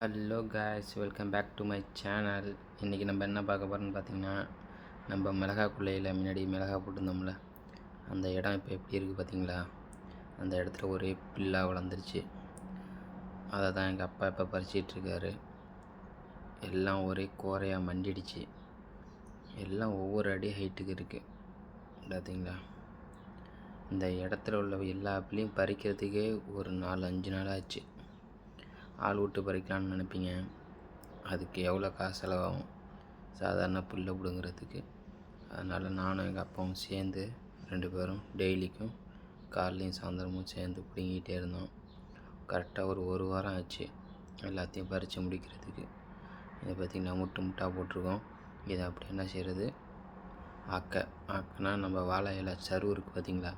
Hello guys welcome back to my channel இன்றைக்கி நம்ம என்ன பார்க்க போகிறோம்னு பார்த்தீங்கன்னா நம்ம மிளகா குள்ளையில் முன்னாடி மிளகா போட்டிருந்தோம்ல அந்த இடம் இப்போ எப்படி இருக்குது பார்த்தீங்களா? அந்த இடத்துல ஒரே பில்லாக வளர்ந்துருச்சு. அதை தான் எங்கள் அப்பா இப்போ பறிச்சிட்ருக்காரு எல்லாம் ஒரே கோரையாக மண்டிடுச்சு. எல்லாம் ஒவ்வொரு அடி ஹைட்டுக்கு இருக்குது பார்த்தீங்களா இந்த இடத்துல உள்ள எல்லா பிள்ளையும் பறிக்கிறதுக்கே ஒரு நாலு அஞ்சு நாள் ஆச்சு. ஆள் விட்டு பறிக்கலான்னு நினைப்பீங்க. அதுக்கு எவ்வளோ காசு செலவாகும்? சாதாரண புல்லை பிடுங்கிறதுக்கு. அதனால் நானும் எங்கள் அப்பாவும் சேர்ந்து ரெண்டு பேரும் டெய்லிக்கும் காலையும் சாயந்தரமும் சேர்ந்து பிடுங்கிக்கிட்டே இருந்தோம். கரெக்டாக ஒரு ஒரு வாரம் ஆச்சு எல்லாத்தையும் பறித்து முடிக்கிறதுக்கு. இதை பார்த்திங்கன்னா முட்டு முட்டாக போட்டிருக்கோம். இதை அப்படி என்ன செய்கிறது ஆக்க ஆக்கனா நம்ம வாழை இலை சருவு இருக்குது பார்த்திங்களா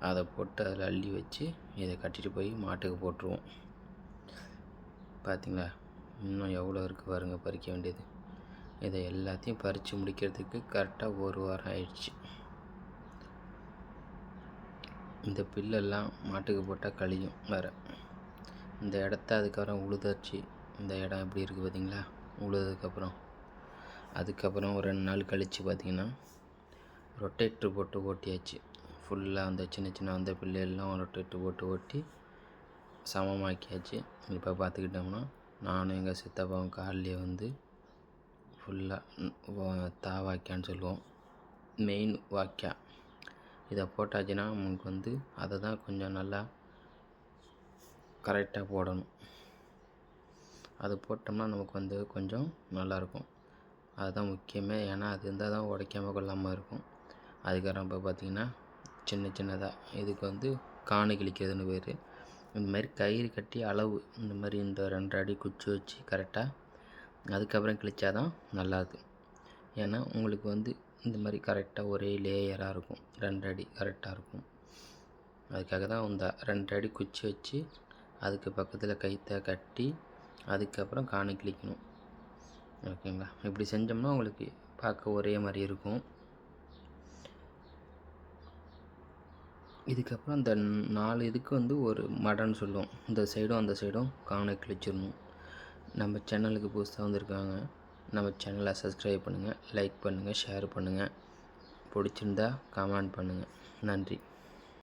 அதை போட்டு அதில் அள்ளி வச்சு இதை கட்டிட்டு போய் மாட்டுக்கு போட்டுருவோம். பார்த்தீங்களா? இன்னும் எவ்வளோ இருக்குது பாருங்க பறிக்க வேண்டியது. இதை எல்லாத்தையும் பறித்து முடிக்கிறதுக்கு கரெக்டாக ஒரு வாரம் ஆயிடுச்சு. இந்த பில்லெல்லாம் மாட்டுக்கு போட்டால் கழியும் வேறு. இந்த இடத்த அதுக்கப்புறம் உழுதாச்சு. இந்த இடம் எப்படி இருக்குது பார்த்தீங்களா? உழுதுக்கப்புறம் அதுக்கப்புறம் ஒரு ரெண்டு நாள் கழித்து பார்த்திங்கன்னா ரொட்டேட்ரு போட்டு ஓட்டியாச்சு. ஃபுல்லாக அந்த சின்ன சின்ன அந்த பிள்ளைகள்லாம் ரொட்டேட்ரு போட்டு ஓட்டி சமமாக்கியாச்சு இப்போ பார்த்துக்கிட்டோம்னா நானும் எங்கள் சித்தப்பாவும் கார்லேயே வந்து ஃபுல்லாக தா வாக்கியான்னு சொல்லுவோம். மெயின் வாக்கியா. இதை போட்டாச்சுன்னா நமக்கு வந்து அதை தான் கொஞ்சம் நல்லா கரெக்டாக போடணும். அது போட்டோம்னா நமக்கு வந்து கொஞ்சம் நல்லாயிருக்கும். அதுதான் முக்கியமே. ஏன்னா அது இருந்தால் தான் உடைக்காம கொள்ளாமல் இருக்கும். அதுக்கப்புறம் இப்போ பார்த்திங்கன்னா சின்ன சின்னதாக இதுக்கு வந்து காணு கிழிக்கிறதுன்னு பேர். இந்த மாதிரி கயிறு கட்டி அளவு இந்த மாதிரி இந்த ரெண்டரை அடி குச்சி வச்சு கரெக்டாக அதுக்கப்புறம் கிழிச்சா தான் நல்லாது. ஏன்னா உங்களுக்கு வந்து இந்த மாதிரி கரெக்டாக ஒரே லேயராக இருக்கும். ரெண்டு அடி கரெக்டாக இருக்கும். அதுக்காக தான் இந்த ரெண்டு அடி குச்சி வச்சு அதுக்கு பக்கத்தில் கைத்தை கட்டி அதுக்கப்புறம் காணி கிழிக்கணும். ஓகேங்களா? இப்படி செஞ்சோம்னா உங்களுக்கு பார்க்க ஒரே மாதிரி இருக்கும். இதுக்கப்புறம் அந்த நாலு இதுக்கு வந்து ஒரு மடன்னு சொல்லுவோம். இந்த சைடும் அந்த சைடும் காணை கிழிச்சிடணும். நம்ம சேனலுக்கு புதுசாக வந்திருக்காங்க நம்ம சேனலை சப்ஸ்கிரைப் பண்ணுங்கள் லைக் பண்ணுங்கள் ஷேர் பண்ணுங்கள் பிடிச்சிருந்தா கமெண்ட் பண்ணுங்கள் நன்றி.